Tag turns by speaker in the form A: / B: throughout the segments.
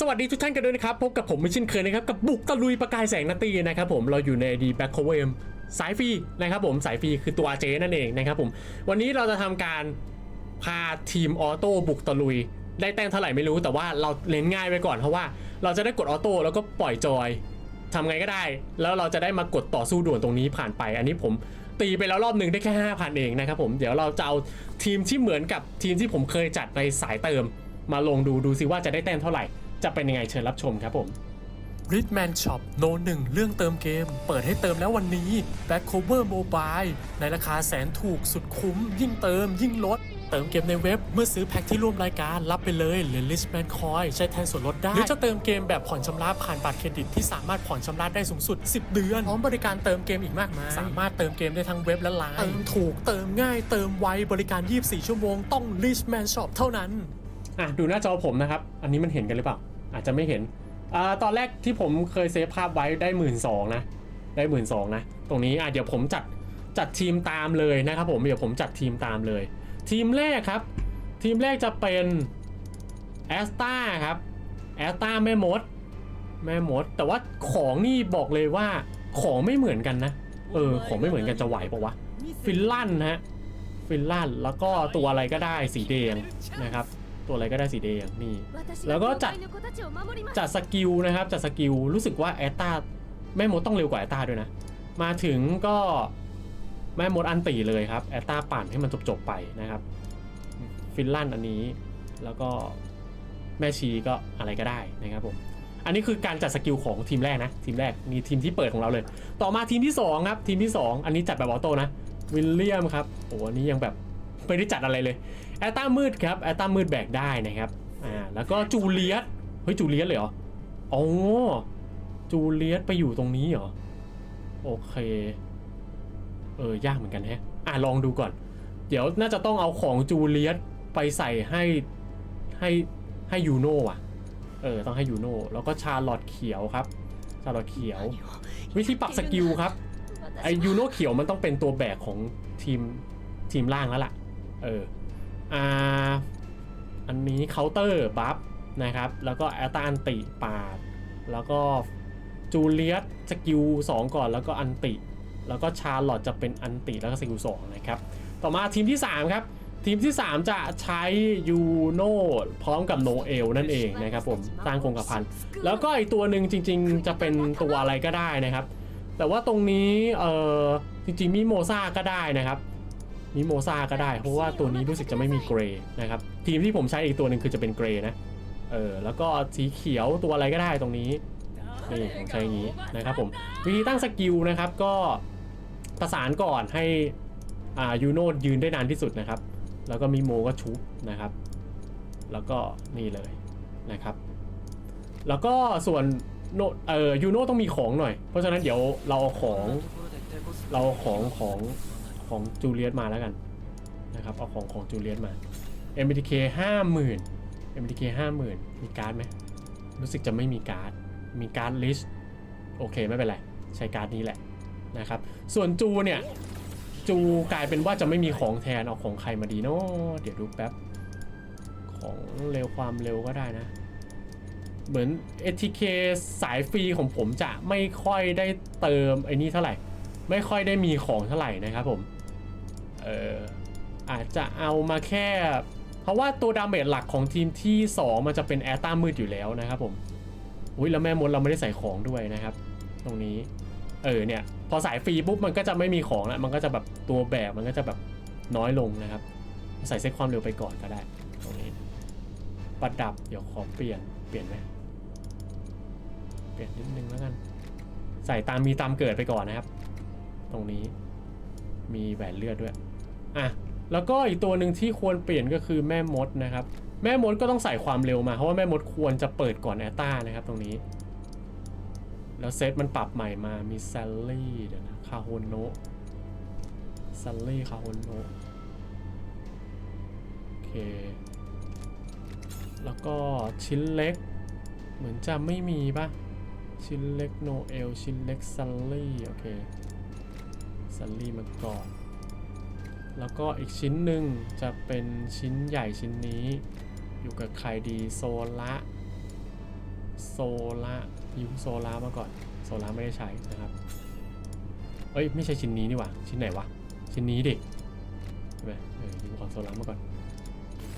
A: สวัสดีทุกท่านกันด้วยนะครับ พบกับผมไม่ช่นเคยนะครับ กับบุกตะลุยประกายแสงนาตีนะครับผมเราอยู่ในดีแบ็คโคเวมสายฟรีนะครับผมสายฟรีคือตัวเจนั่นเองนะครับผมวันนี้เราจะทำการพาทีมออโต้บุกตะลุย ได้แต้มเท่าไหร่ไม่รู้แต่ว่าเราเล่นง่ายไปก่อนเพราะว่าเราจะได้กดออโต้แล้วก็ปล่อยจอยทำไงก็ได้ แล้วเราจะได้มากดต่อสู้ด่วนตรงนี้ผ่านไป อันนี้ผมตีไปแล้วรอบหนึ่งได้แค่5,000เองนะครับผมเดี๋ยวเราจะเอาทีมที่เหมือนกับทีมที่ผมเคยจัดในสายเติม มาลงดูดูซิว่าจะได้แต้มเท่าไหร่ จะเป็นยังไงเชิญรับชมครับผม
B: r i d m a n Shop โนหนึ่งเรื่องเติมเกม เปิดให้เติมแล้ววันนี้ Back Cover Mobile ในราคาแสนถูกสุดคุ้ม ยิ่งเติมยิ่งลด เติมเกมในเว็บเมื่อซื้อแพ็คที่ร่วมรายการ รับไปเลยเหรียญ Richman Coin ใช้แทนส่วนลดได้ หรือจะเติมเกมแบบผ่อนชำระผ่านบัตรเครดิตที่สามารถผ่อนชำระได้สูงสุด 10 เดือน พร้อมบริการเติมเกมอีกมากมาย สามารถเติมเกมได้ทั้งเว็บและไลน์เติมถูกเติมง่ายเติมไวบริการ 24 ชั่วโมงต้อง Richman Shop เท่านั้น
A: อะดูหน้าจอผมนะครับอันนี้มันเห็นกันหรือเปล่า อาจจะไม่เห็นอ่าตอนแรกที่ผมเคยเซฟภาพไว้ได้หมื่นสองนะได้หมื่นสองนะตรงนี้อะเดี๋ยวผมจัดจัดทีมตามเลยนะครับผมเดี๋ยวผมจัดทีมตามเลย ทีมแรกครับ ทีมแรกจะเป็นแอสตาครับแอสตาแม่มด แม่มด แต่ว่าของนี่บอกเลยว่าของไม่เหมือนกันนะ เออ ของไม่เหมือนกันจะไหวปะวะฟินลั่นฮะฟินลั่นแล้วก็ตัวอะไรก็ได้สีแดงนะครับ ตัวอะไรก็ได้สีแดงนี่ แล้วก็จัดจัดสกิลนะครับ จัดสกิลรู้สึกว่าแอตตาแม่มดต้องเร็วกว่าแอตตาด้วยนะ มาถึงก็แม่มดอันตีเลยครับแอตตาปั่นให้มันจบๆไปนะครับ ฟินลั่นอันนี้แล้วก็แม่ชีก็อะไรก็ได้นะครับผมอันนี้คือการจัดสกิลของทีมแรกนะ ทีมแรกนี่ทีมที่เปิดของเราเลย ต่อมาทีมที่สองครับทีมที่สองอันนี้จัดแบบออโต้นะวิลเลียมครับโอ้อันนี้ยังแบบ ไม่ได้จัดอะไรเลยแอตตามืดครับแอตตามืดแบกได้นะครับอ่าแล้วก็จูเลียสเฮ้ยจูเลียสเลยเหรออ๋อจูเลียสไปอยู่ตรงนี้เหรอโอเคเออยากเหมือนกันแฮะอะลองดูก่อน เดี๋ยวน่าจะต้องเอาของจูเลียสไปใส่ให้ให้ให้ยูโน่อะเออต้องให้ยูโน่แล้วก็ชาลอตเขียวครับ ชาลอตเขียว วิธีปรับสกิลครับไอยูโน่เขียวมันต้องเป็นตัวแบกของทีมทีมล่างแล้วล่ะ เอออ่าอันนี้เคาน์เตอร์บัฟนะครับ แล้วก็แอตตาอันติปาด แล้วก็จูเลียสสกิล2ก่อนแล้วก็อันติ แล้วก็ชาร์ลอตจะเป็นอันติแล้วก็สกิล2นะครับ ต่อมาทีมที่ 3 ครับ ทีมที่ 3 จะใช้ยูโน่พร้อมกับโนเอลนั่นเองนะครับผมสร้างคงกระพัน แล้วก็อีกตัวหนึ่งจริง ๆ จะเป็นตัวอะไรก็ได้นะครับ แต่ว่าตรงนี้เออจริงๆมีโมซาก็ได้นะครับ มิโมซาก็ได้ เพราะว่าตัวนี้รู้สึกจะไม่มีเกรย์นะครับ ทีมที่ผมใช้อีกตัวหนึ่งคือจะเป็นเกรย์นะ เออ แล้วก็สีเขียวตัวอะไรก็ได้ตรงนี้ นี่ผมใช้อย่างนี้นะครับผม วิธีตั้งสกิลนะครับก็ประสานก่อนให้อ่ายูโนยืนได้นานที่สุดนะครับ แล้วก็มิโมก็ชุบนะครับ แล้วก็นี่เลยนะครับ แล้วก็ส่วนโนเอ่อยูโนต้องมีของหน่อย เพราะฉะนั้นเดี๋ยวเราเอาของ เราเอาของของ ของจูเลียสมาแล้วกันนะครับเอาของของจูเลียสมา MBTK ห้าหมื่น MBTK ห้าหมื่นมีการ์ดไหมรู้สึกจะไม่มีการ์ด มีการ์ดลิสต์โอเคไม่เป็นไร ใช้การ์ดนี้แหละนะครับส่วนจูเนี่ยจูกลายเป็นว่าจะไม่มีของแทนเอาของใครมาดีเนาะเดี๋ยวดูแป๊บ ของเร็วความเร็วก็ได้นะ เหมือน ATK สายฟรีของผมจะไม่ค่อยได้เติมไอ้นี่เท่าไหร่ ไม่ค่อยได้มีของเท่าไหร่นะครับผม เอออาจจะเอามาแค่ เพราะว่าตัวดาเมจหลักของทีมที่ 2 มันจะเป็นแอตตามืดอยู่แล้วนะครับผมอุ้ยแล้วแม่มดเราไม่ได้ใส่ของด้วยนะครับ ตรงนี้ เออเนี่ย พอสายฟรีปุ๊บมันก็จะไม่มีของแล้วมันก็จะแบบตัวแบกมันก็จะแบบน้อยลงนะครับ ใส่เซ็ตความเร็วไปก่อนก็ได้ ตรงนี้ประดับเดี๋ยวขอเปลี่ยนเปลี่ยนไหมเปลี่ยนนิดนึงแล้วกันใส่ตามมีตามเกิดไปก่อนนะครับ ตรงนี้มีแหวนเลือดด้วย อะแล้วก็อีกตัวหนึ่งที่ควรเปลี่ยนก็คือแม่มดนะครับ แม่มดก็ต้องใส่ความเร็วมา เพราะว่าแม่มดควรจะเปิดก่อนแอตตานะครับตรงนี้ แล้วเซตมันปรับใหม่มามีแซลลี่เดี๋ยวนะคาโฮนโนะแซลลี่คาโฮนโนะโอเค แล้วก็ชิ้นเล็ก เหมือนจะไม่มีปะชิ้นเล็กโนเอลชิ้นเล็กซัลลี่โอเคซัลลี่มาก่อน แล้วก็อีกชิ้นหนึ่งจะเป็นชิ้นใหญ่ชิ้นนี้ อยู่กับใครดีโซละโซล่ายูโซล่ามาก่อนโซล่าไม่ได้ใช้นะครับเอ้ยไม่ใช่ชิ้นนี้นี่หว่าชิ้นไหนวะชิ้นนี้ดิใช่ไหมเออยูของโซล่ามาก่อน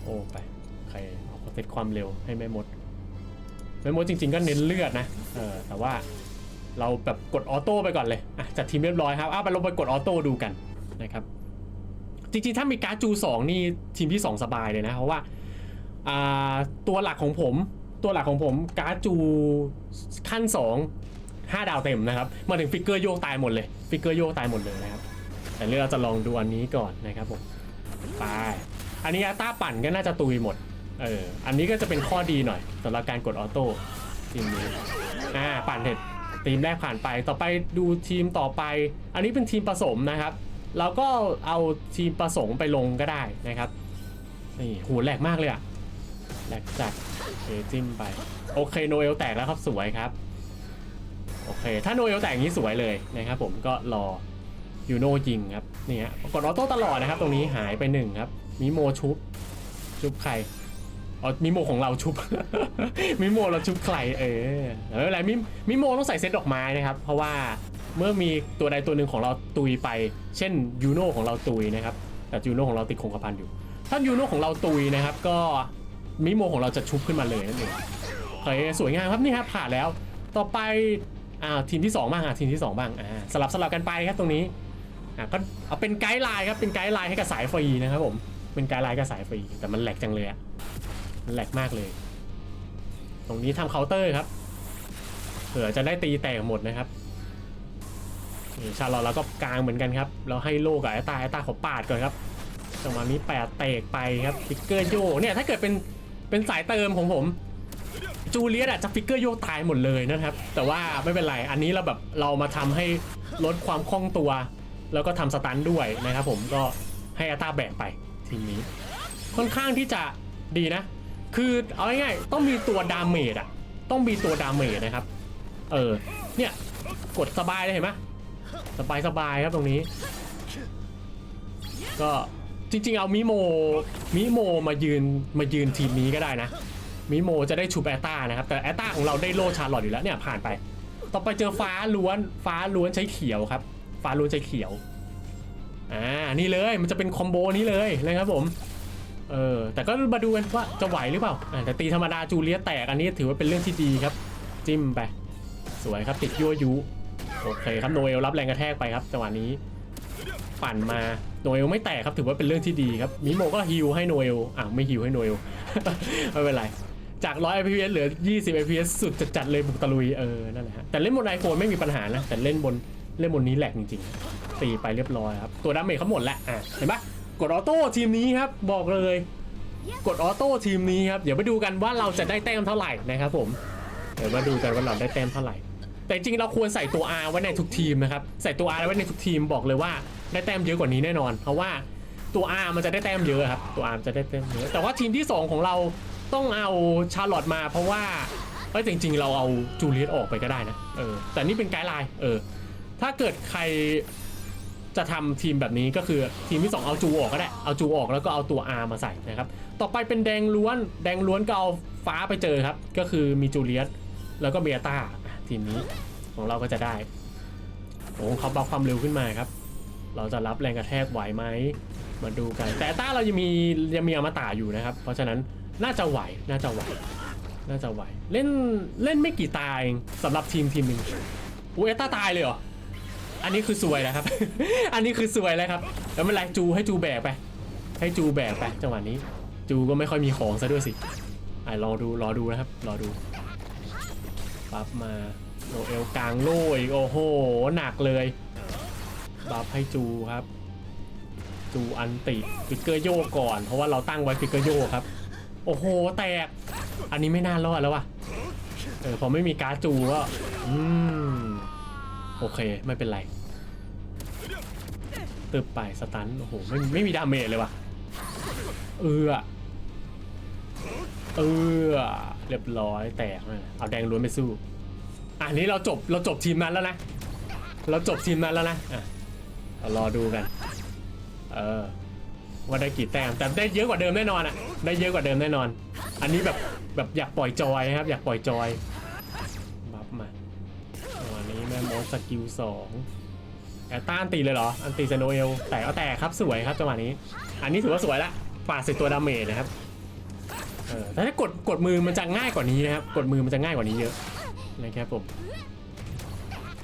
A: โอ้ไปใครเอาเซตความเร็วให้แม่มดแม่มดจริง ๆ ก็เน้นเลือดนะเออแต่ว่าเราแบบกดออโต้ไปก่อนเลยอะจัดทีมเรียบร้อยครับอ้าวไปลงไปกดออโต้ดูกันนะครับ จริงๆ ถ้ามีการ์ดจูสองนี่ทีมที่2สบายเลยนะ เพราะว่าอ่าตัวหลักของผม ตัวหลักของผมการ์ดจูขั้น2 5ดาวเต็มนะครับ มาถึงฟิกเกอร์โยกตายหมดเลย ฟิกเกอร์โยกตายหมดเลยนะครับ แต่เรื่องเราจะลองดูอันนี้ก่อนนะครับผมไปอันนี้อัต้าปั่นก็น่าจะตุยหมด เออ อันนี้ก็จะเป็นข้อดีหน่อยสำหรับการกดออโต้ทีมนี้ อ่า ปั่นเสร็จทีมแรกผ่านไป ต่อไปดูทีมต่อไป อันนี้เป็นทีมผสมนะครับ เราก็เอาทีมผสมไปลงก็ได้นะครับนี่หูแหลกมากเลยอะแหลกจัดโอเคจิ้มไป โอเคโนเอลแตกแล้วครับสวยครับ โอเค ถ้าโนเอลแตกงนี้สวยเลยนะครับผมก็รอยูโนยิงครับนี่ฮะกดออโต้ตลอดนะครับ ตรงนี้หายไปหนึ่งครับมิโมชุบชุบใครอ๋อมิโมของเราชุบ มิโมเราชุบใครเออเอออะไรมิมิโมต้องใส่เซตดอกไม้นะครับ เพราะว่า เมื่อมีตัวใดตัวหนึ่งของเราตุยไป เช่นยูโน่ของเราตุยนะครับ แต่ยูโน่ของเราติดคงกระพันอยู่ ถ้ายูโน่ของเราตุยนะครับ ก็มิโมของเราจะชุบขึ้นมาเลยนั่นเองโอเคสวยงามครับนี่ครับผ่านแล้ว ต่อไปอ่าทีมที่สองบ้างอะทีมที่สองบ้างอ่าสลับสลับกันไปครับตรงนี้อ่าก็เอาเป็นไกด์ไลน์ครับเป็นไกด์ไลน์ให้กับสายฟรีนะครับผมเป็นไกด์ไลน์กับสายฟรีแต่มันแหลกจังเลยอะมันแหลกมากเลย ตรงนี้ทำเคาน์เตอร์ครับเผื่อจะได้ตีแตกหมดนะครับ ชาลอตเราก็กลางเหมือนกันครับ เราให้โลกับไอ้ตาไอ้ตาเขาปาดก่อนครับจังหวะนี้แปดเตกไปครับฟิกเกอร์โยเนี่ยถ้าเกิดเป็นเป็นสายเติมของผม จูเลียตอะจะฟิกเกอร์โยตายหมดเลยนะครับ แต่ว่าไม่เป็นไร อันนี้เราแบบเรามาทำให้ลดความคล่องตัว แล้วก็ทำสตันด้วยนะครับผมก็ให้อาตาแบกไปทีนี้ ค่อนข้างที่จะดีนะ คือเอาง่ายๆต้องมีตัวดาเมจอะต้องมีตัวดาเมจนะครับ เออเนี่ยกดสบายเลยเห็นไหม สบายสบายครับตรงนี้ ก็จริง ๆ เอามิโมมิโมมายืนมายืนทีมนี้ก็ได้นะมิโมจะได้ชูแอตตานะครับ แต่แอตตาของเราได้โลชาร์ลอตอยู่แล้วเนี่ยผ่านไป ต่อไปเจอฟ้าล้วนฟ้าล้วนใช้เขียวครับ ฟ้าล้วนใช้เขียวอ่านี่เลยมันจะเป็นคอมโบนี้เลยนะครับผมเออแต่ก็มาดูกันว่าจะไหวหรือเปล่าอ่าแต่ตีธรรมดาจูเลียแตกอันนี้ถือว่าเป็นเรื่องที่ดีครับ จิ้มไป สวยครับติดยั่วยุ โอเคครับโนเอลรับแรงกระแทกไปครับจังหวะนี้ปั่นมาโนเอลไม่แตกครับถือว่าเป็นเรื่องที่ดีครับมิโมก็ฮิวให้โนเอลอะไม่ฮิวให้โนเอลไม่เป็นไรจาก 100 fps เหลือ 20 fps สุดจัดๆเลยบุกตะลุยเออนั่นแหละฮะแต่เล่นบนไอโฟนไม่มีปัญหานะ แต่เล่นบนเล่นบนนี้แหลกจริงๆตีไปเรียบร้อยครับตัวดาเมจเขาหมดแล้วอะเห็นปะกดออโต้ทีมนี้ครับบอกเลย กดออโต้ทีมนี้ครับเดี๋ยวมาดูกันว่าเราจะได้แต้มเท่าไหร่นะครับผมเดี๋ยวมาดูกันว่าเราได้แต้มเท่าไหร่ แต่จริงเราควรใส่ตัว R ไว้ในทุกทีมนะครับใส่ตัว R ไว้ในทุกทีมบอกเลยว่าได้แต้มเยอะกว่านี้แน่นอน เพราะว่าตัว R มันจะได้แต้มเยอะครับตัว R จะได้แต้มเยอะแต่ว่าทีมที่ 2 ของเราต้องเอาชาร์ลอตมาเพราะว่าเอ้จริง ๆ เราเอาจูเลียตออกไปก็ได้นะเออแต่นี่เป็นไกด์ไลน์เออถ้าเกิดใครจะทำทีมแบบนี้ก็คือทีมที่ 2 เอาจูออกก็ได้เอาจูออกแล้วก็เอาตัว R มาใส่นะครับ ต่อไปเป็นแดงล้วน แดงล้วนก็เอาฟ้าไปเจอครับ ก็คือมีจูเลียตแล้วก็เบียตา ทีมนี้ของเราก็จะได้โอ้เขาบัฟความเร็วขึ้นมาครับ เราจะรับแรงกระแทกไหวไหมมาดูกัน แต่ต้าเรายังมียังมีอมตะอยู่นะครับ เพราะฉะนั้นน่าจะไหวน่าจะไหวน่าจะไหวเล่นเล่นไม่กี่ตายเองสำหรับทีมทีมหนึ่งอุ้ยเอต้าตายเลยเหรออันนี้คือสวยแล้วครับ อันนี้คือสวยแล้วครับแล้วไม่เป็นไรจูให้จูแบกไป ให้จูแบกไปจังหวะนี้ จูก็ไม่ค่อยมีของซะด้วยสิไอะรอดูรอดูนะครับรอดู บัฟมาโนเอลกลางโล่อีกโอ้โห หนักเลย บัฟให้จูครับ จูอันติฟิกเกอร์โยก่อน เพราะว่าเราตั้งไว้ฟิกเกอร์โยครับ โอ้โห แตก อันนี้ไม่น่ารอดแล้วว่ะเออพอไม่มีการ์ดจูก็อืมโอเค ไม่เป็นไรตึบไปสตันโอ้โหไม่ไม่มีดาเมจเลยว่ะ เออเออ เรียบร้อยแตกเอาแดงล้วนไปสู้อันนี้เราจบเราจบทีมนั้นแล้วนะ เราจบทีมนั้นแล้วนะอะรอดูกัน เออว่าได้กี่แต้มแต่ได้เยอะกว่าเดิมแน่นอนอะได้เยอะกว่าเดิมแน่นอน อันนี้แบบแบบอยากปล่อยจอยครับ อยากปล่อยจอยบับมาวันนี้แม่มอสกิลสองแอตต้านตีเลยเหรอ อันตีเซโนเอลแต่ก็แตกครับสวยครับจังหวะนี้ อันนี้ถือว่าสวยละปาดใส่ตัวดาเมจนะครับ แต่ถ้ากดกดมือมันจะง่ายกว่านี้นะครับ กดมือมันจะง่ายกว่านี้เยอะนะครับผม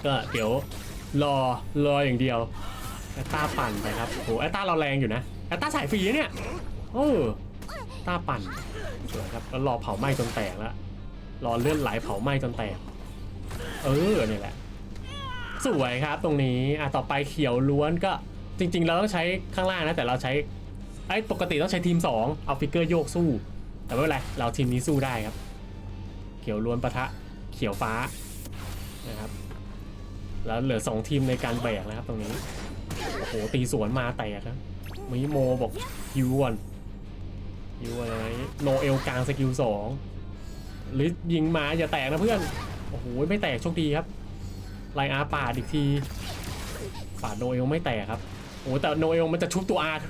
A: ก็เดี๋ยวรอรออย่างเดียวแอตตาปั่นไปครับโหแอตตาเราแรงอยู่นะแอตตาสายฟรีนะเนี่ยโอ้ตาปั่นสวยครับแล้วรอเผาไหม้จนแตกแล้วรอเลื่อนไหลเผาไหม้จนแตก เออเนี่ยแหละ สวยครับตรงนี้อะต่อไปเขียวล้วนก็จริง ๆ เราต้องใช้ข้างล่างนะแต่เราใช้ไอ้ปกติต้องใช้ทีม 2 เอาฟิกเกอร์โยกสู้ แต่ไม่เป็นไรเราทีมนี้สู้ได้ครับ เขียวล้วนปะทะเขียวฟ้านะครับ แล้วเหลือ 2 ทีมในการแบกนะครับตรงนี้ โอ้โห ตีสวนมาแตกครับมิโมบอกฮิวอนฮิวอะไรโนเอลกลางสกิลสองหรือยิงมาอย่าแตกนะเพื่อน โอ้โห ไม่แตกโชคดีครับไลอาปาดอีกทีปาดโนเอลไม่แตกครับ อ้แต่โนเอลมันจะชุบตัวอาร์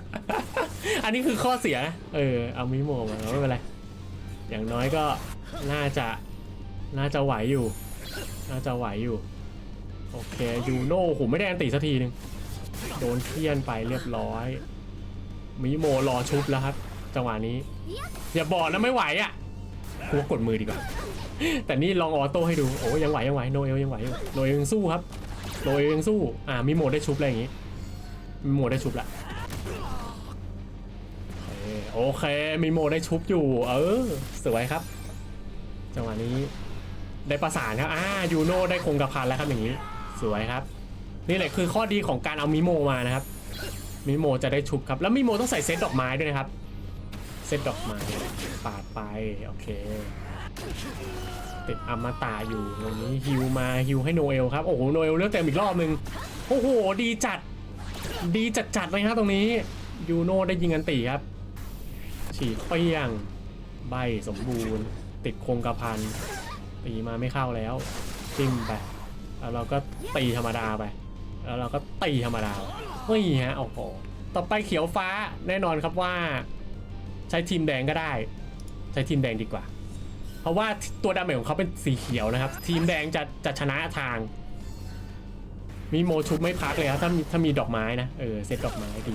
A: อันนี้คือข้อเสียนะเออเอามิโมมาไม่เป็นไรอย่างน้อยก็น่าจะน่าจะไหวอยู่ น่าจะไหวอยู่ โอเคยูโน่ผมไม่ได้อันติสักทีหนึ่งโดนเคี่ยนไปเรียบร้อยมิโมรอชุบแล้วครับ จังหวะนี้ อย่าบอกนะไม่ไหวอะกูว่ากดมือดีกว่า แต่นี่ลองออโต้ให้ดู โอ้ยังไหวยังไหวโนเอลยังไหวอยู่โนเอลยังสู้ครับโนเอลยังสู้ อ่ามิโมได้ชุบอะไรอย่างงี้ มิโมได้ชุบละโอเคมิโมได้ชุบอยู่ เออ สวยครับ จังหวะนี้ ได้ประสานครับ อ่า ยูโน่ได้คงกระพันแล้วครับอย่างนี้ สวยครับ นี่แหละคือข้อดีของการเอามิโมมานะครับ มิโมจะได้ชุบครับ แล้วมิโมต้องใส่เซตดอกไม้ด้วยนะครับ เซตดอกไม้ ปาดไป โอเค ติดอมตะอยู่ตรงนี้ฮิวมาฮิวให้โนเอลครับ โอ้โห โนเอลเลือกเต็มอีกรอบหนึ่งโอ้โห ดีจัด ดีจัดๆเลยครับตรงนี้ยูโน่ได้ยิงกันตีครับ ฉีดเปี้ยง ใบสมบูรณ์ ติดโครงกระพันตีมาไม่เข้าแล้วจิ้มไปแล้วเราก็ตีธรรมดาไป แล้วเราก็ตีธรรมดาไม่ฮะโอ้โหต่อไปเขียวฟ้าแน่นอนครับว่า ใช้ทีมแดงก็ได้ ใช้ทีมแดงดีกว่า เพราะว่าตัวดาเมจของเขาเป็นสีเขียวนะครับ ทีมแดงจะจะชนะทาง มีโมชุบไม่พักเลยครับถ้ามีถ้ามีดอกไม้นะเออเซตดอกไม้ดี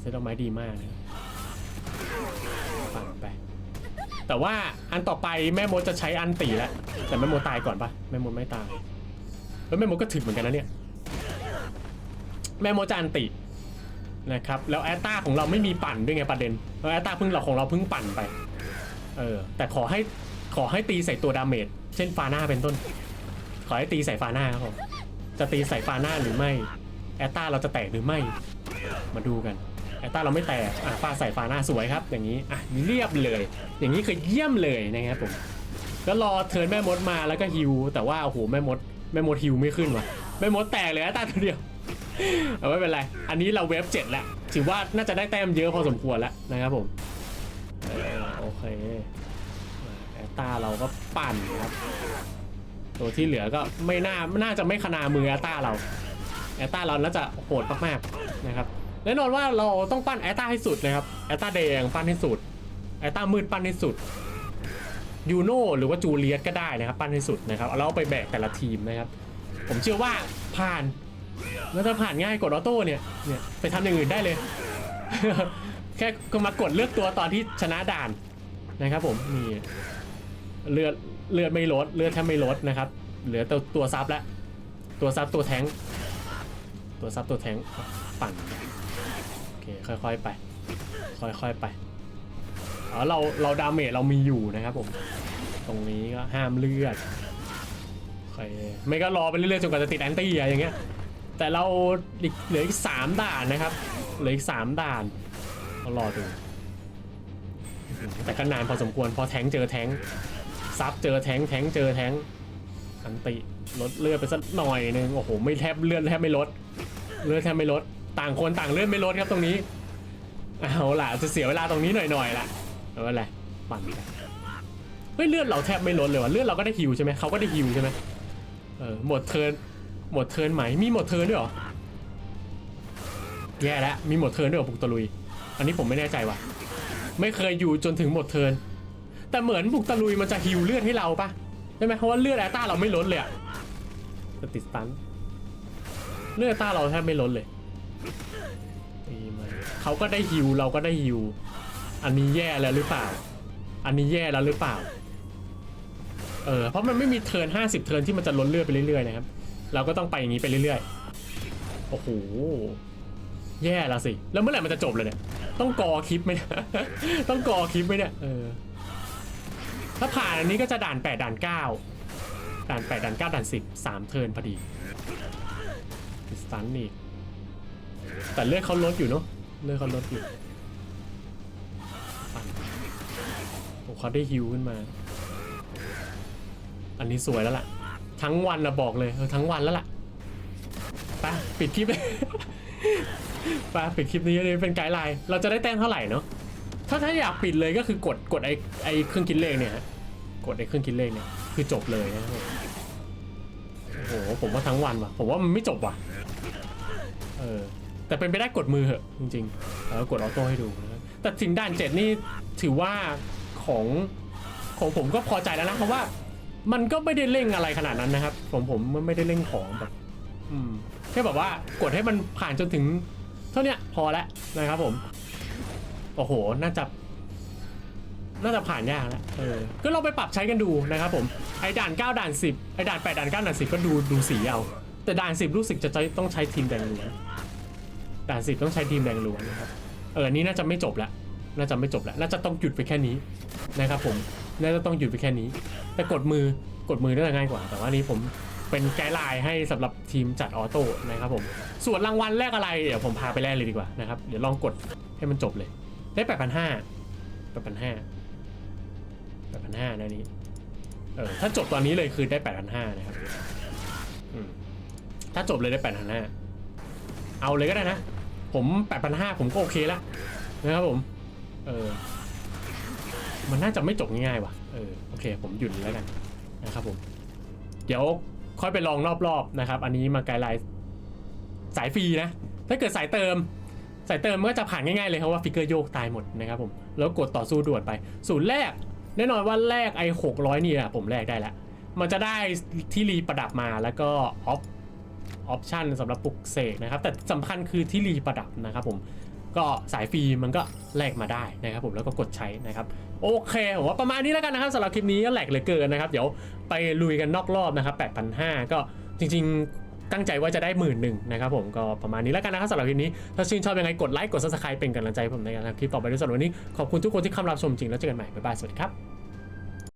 A: เซตดอกไม้ดีมากนะปั่นไป แต่ว่าอันต่อไปแม่มดจะใช้อันตีแล้วแต่แม่มดตายก่อนปะแม่มดไม่ตายแล้วแม่มดก็ถึกเหมือนกันนะเนี่ยแม่มดจะอันตินะครับแล้วแอตตาของเราไม่มีปั่นด้วยไงประเด็นแล้วแอตตาเพิ่งเราของเราเพิ่งปั่นไปเออแต่ขอให้ขอให้ตีใส่ตัวดาเมจเช่นฟาน่าเป็นต้น ขอให้ตีใส่ฟาน่าครับผม จะตีใส่ฟาน่าหรือไม่ แอตตาเราจะแตกหรือไม่ มาดูกัน แอตตาเราไม่แตก อะฟาใส่ฟาหน้าสวยครับ อย่างนี้ อะเรียบเลย อย่างนี้คือเยี่ยมเลยนะครับผมก็รอเทิร์นแม่มดมาแล้วก็ฮิว แต่ว่าโอ้โหแม่มดแม่มดฮิวไม่ขึ้นว่ะ แม่มดแตกเลยแอตตาตัวเดียวเอาไม่เป็นไร อันนี้เราเวฟเจ็ดแล้วถือว่าน่าจะได้แต้มเยอะพอสมควรแล้วนะครับผมโอเคแอตตาเราก็ปั่นครับ ตัวที่เหลือก็ไม่น่าน่าจะไม่ขนามือแอตตาเราแอตตาเราน่าจะโหดมากๆนะครับแน่นอนว่าเราต้องปั้นแอตตาให้สุดนะครับแอตตาแดงปั้นให้สุดแอตตามืดปั้นให้สุดยูโน่หรือว่าจูเลียสก็ได้นะครับ ปั้นให้สุดนะครับเอาไปแบกแต่ละทีมนะครับ ผมเชื่อว่าผ่านแล้วถ้าผ่านง่ายกดออโต้เนี่ยเนี่ยไปทำอย่างอื่นได้เลย แค่ก็มากดเลือกตัวตอนที่ชนะด่านนะครับผมนี่ เลือดเลือดไม่ลดเลือดแทบไม่ลดนะครับ เหลือตัวตัวซับแล้วตัวซับตัวแทงตัวซับตัวแทงปั่นโอเคค่อยๆไป ค่อยๆไปอ๋อเราเราดาเมจเรามีอยู่นะครับผมตรงนี้ก็ห้ามเลือดโอเคไม่ก็รอไปเรื่อยๆจนกว่าจะติดแอนตี้อะอย่างเงี้ยแต่เราเหลืออีกสามด่านนะครับเหลืออีกสามด่านเรารอดูแต่ก็นานพอสมควรพอแทงเจอแทง ซับเจอแทงแทงเจอแทงอันติลดเลือดไปสักหน่อยนึงโอ้โหไม่แทบเลือดแทบไม่ลดเลือดแทบไม่ลด ต่างคนต่างเลือดไม่ลดครับตรงนี้เอาล่ะจะเสียเวลาตรงนี้หน่อยๆล่ะเอาอะไรปั่นไปเฮ้ยเลือดเราแทบไม่ลดเลยว่ะเลือดเราก็ได้ฮิวใช่ไหมเขาก็ได้ฮิวใช่ไหมเออหมดเทิร์นหมดเทิร์นไหมมีหมดเทิร์นด้วยเหรอแย่แล้วมีหมดเทิร์นด้วยเหรอบุกตะลุย อันนี้ผมไม่แน่ใจว่ะไม่เคยอยู่จนถึงหมดเทิร์น แต่เหมือนบุกตะลุยมันจะฮิวเลือดให้เราปะใช่ไหมเพราะว่าเลือดแอตตาเราไม่ลดเลยอะแต่ติดสตันเลือดต้าเราแทบไม่ลดเลยตีมาเขาก็ได้ฮิวเราก็ได้ฮิวอันนี้แย่แล้วหรือเปล่า อันนี้แย่แล้วหรือเปล่า เออเพราะมันไม่มีเทิร์น50 เทิร์นที่มันจะลดเลือดไปเรื่อยๆนะครับ เราก็ต้องไปอย่างนี้ไปเรื่อยๆ โอ้โห แย่แล้วสิ แล้วเมื่อไหร่มันจะจบเลยเนี่ย ต้องกอคลิปไหมเนี่ยต้องกอคลิปไหมเนี่ย เออ ถ้าผ่านอันนี้ก็จะด่าน 8 ด่าน 9 ด่าน 8 ด่าน 9 ด่าน 10 3 เทิร์นพอดีสตันอีกแต่เลือดเขาลดอยู่เนาะเลือดเขาลดอยู่โอ้เขาได้ฮิวขึ้นมา อันนี้สวยแล้วล่ะ ทั้งวันนะบอกเลยเออทั้งวันแล้วล่ะไปปิดคลิปไปปิดคลิปนี้เลยเป็นไกด์ไลน์เราจะได้แต้มเท่าไหร่เนาะถ้าถ้าอยากปิดเลยก็คือกดกดไอไอเครื่องคิดเลขเนี่ยฮะ กดไอเครื่องคิดเลขเนี่ยคือจบเลยนะครับโอ้โหผมว่าทั้งวันว่ะ ผมว่ามันไม่จบว่ะ เออ แต่เป็นไปได้กดมือเหอะจริงๆแล้วกดออโต้ให้ดูนะแต่ถึงด่านเจ็ดนี่ถือว่าของของผมก็พอใจแล้วนะเพราะว่า มันก็ไม่ได้เร่งอะไรขนาดนั้นนะครับ ผมผมมันไม่ได้เร่งของแบบอืมแค่แบบว่ากดให้มันผ่านจนถึง เท่านี้พอแล้วนะครับผม โอ้โห น่าจะ น่าจะผ่านยากแล้วเออก็ลองไปปรับใช้กันดูนะครับผมไอ้ด่าน 9 ด่าน 10ไอ้ด่าน 8 ด่าน 9 ด่าน 10 ก็ดูดูสีเอา แต่ด่าน 10 รู้สึกจะใช้ต้องใช้ทีมแดงล้วนด่าน 10 ต้องใช้ทีมแดงล้วนนะครับเอออันนี้น่าจะไม่จบละน่าจะไม่จบละน่าจะต้องหยุดไปแค่นี้นะครับผมน่าจะต้องหยุดไปแค่นี้ แต่กดมือกดมือน่าจะง่ายกว่า แต่ว่าอันนี้ผมเป็นไกด์ไลน์ให้สำหรับทีมจัดออโต้นะครับผมส่วนรางวัลแรกอะไรเดี๋ยวผมพาไปแลกเลยดีกว่านะครับเดี๋ยวลองกดให้มันจบเลยได้แป ดพันห้าแปดพันห้านะนี่เออถ้าจบตอนนี้เลยคือได้แปดพันห้านะครับถ้าจบเลยได้แปดพันห้าเอาเลยก็ได้นะ ผมแปดพันห้าผมก็โอเคแล้วนะครับผมเออมันน่าจะไม่จบง่ายๆว่ะเออโอเค ผมหยุดแล้วกันนะครับผม เดี๋ยวค่อยไปลองรอบๆนะครับ อันนี้มาไกด์ไลน์สายฟรีนะ ถ้าเกิดสายเติม สายเติมมันก็จะผ่านง่ายๆเลยครับว่าฟิกเกอร์โยกตายหมดนะครับผม แล้วกดต่อสู้ด่วนไปศูนย์แรก แน่นอนว่าแรกไอ้หกร้อยนี่อะผมแรกได้แล้วมันจะได้ที่รีประดับมาแล้วก็ออฟออปชันสำหรับปลุกเสกนะครับ แต่สำคัญคือที่รีประดับนะครับผมก็สายฟรีมันก็แลกมาได้นะครับผมแล้วก็กดใช้นะครับโอเคผมว่าประมาณนี้แล้วกันนะครับสำหรับคลิปนี้ก็แหลกเหลยเกินนะครับ เดี๋ยวไปลุยกันนอกรอบนะครับ8,500 ก็จริง ๆ ตั้งใจว่าจะได้หมื่นหนึ่งนะครับผมก็ประมาณนี้แล้วกันนะครับสำหรับคลิปนี้ ถ้าชื่นชอบยังไงกดไลค์กดซับสไครป์เป็นกำลังใจผมในการทำคลิปต่อไปด้วยสำหรับวันนี้ขอบคุณทุกคนที่เข้ามารับชมจริงแล้วเจอกันใหม่บ๊ายบายสวัสดีครับ